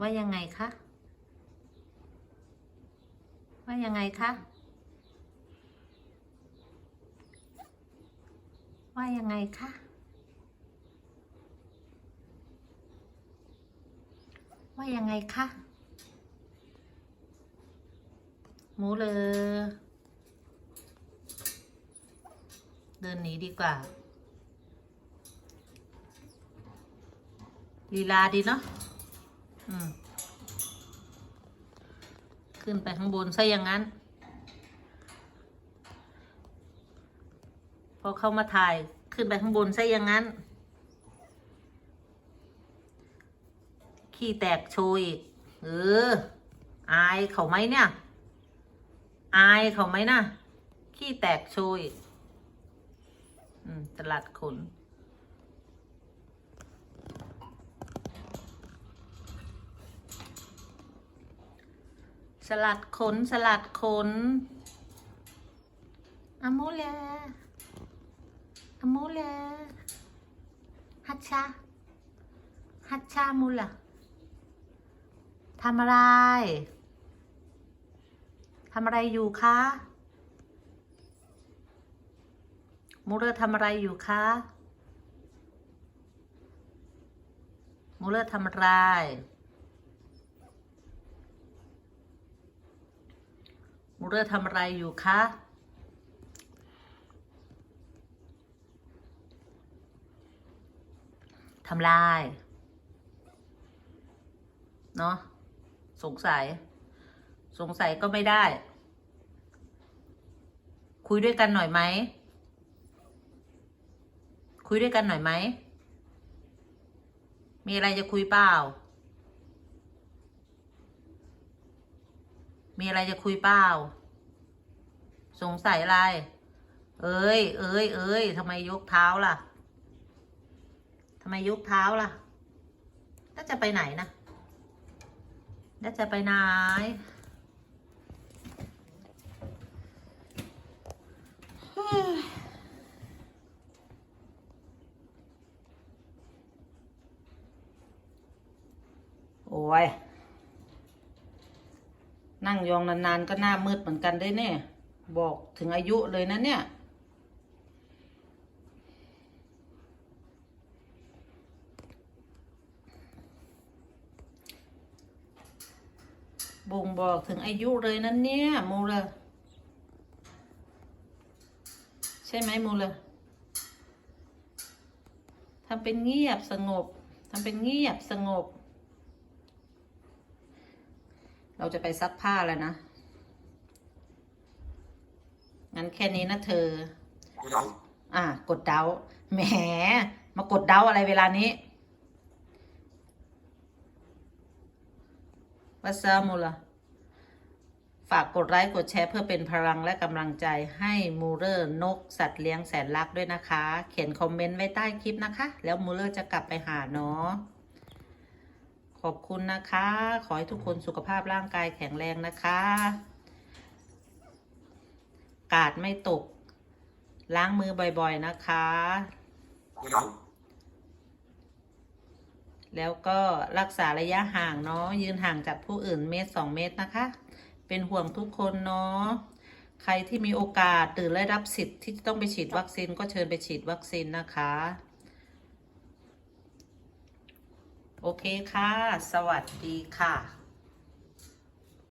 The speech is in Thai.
ว่ายังไงคะ ว่ายังไงคะ ว่ายังไงคะ ว่ายังไงคะ หมูเลยเดินหนีดีกว่าลีลาดีเนาะ ขึ้นไปข้างบนซะอย่างนั้น พอเข้ามาถ่ายขึ้นไปข้างบนซะอย่างนั้น ขี้แตกโชยอีก เออ อายเขาไหมเนี่ย อายเขาไหมนะ ขี้แตกโชยอืมตลาดขน สลัดขนสลัดขนอะมูเลอะมูเลฮัชชาฮัชชามูล่ะทำอะไรทำอะไรอยู่คะมูเลทำอะไรอยู่คะมูเลทำอะไร เลอร์ทำอะไรอยู่คะทำลาย เนาะสงสัย สงสัยก็ไม่ได้ คุยด้วยกันหน่อยไหม คุยด้วยกันหน่อยไหม มีอะไรจะคุยเปล่า มีอะไรจะคุยเปล่า สงสัยอะไร เอ้ย เอ้ย เอ้ยทำไมยกเท้าล่ะทำไมยกเท้าล่ะแล้วจะไปไหนนะแล้วจะไปไหน โอ้ย นั่งยองนานๆก็หน้ามืดเหมือนกันได้เนี่ย บอกถึงอายุเลยนะเนี่ย บ่งบอกถึงอายุเลยนะเนี่ยโมเลใช่ไหมโมเลทำเป็นเงียบสงบทำเป็นเงียบสงบ เราจะไปซักผ้าแล้วนะ งั้นแค่นี้นะเธอ อะ กดเดาแหม มากดเดาอะไรเวลานี้วัสซามูลาฝากกดไลค์กดแชร์เพื่อเป็นพลังและกำลังใจให้มูเลอร์นกสัตว์เลี้ยงแสนรักด้วยนะคะ เขียนคอมเมนต์ไว้ใต้คลิปนะคะ แล้วมูเลอร์จะกลับไปหาเนาะขอบคุณนะคะ ขอให้ทุกคนสุขภาพร่างกายแข็งแรงนะคะ กาดไม่ตก ล้างมือบ่อยๆนะคะ แล้วก็รักษาระยะห่างเนาะยืนห่างจากผู้อื่นเมตรสองเมตรนะคะ เป็นห่วงทุกคนเนาะใครที่มีโอกาสตื่นและรับสิทธิ์ที่จะต้องไปฉีดวัคซีนก็เชิญไปฉีดวัคซีนนะคะ โอเคค่ะ สวัสดีค่ะ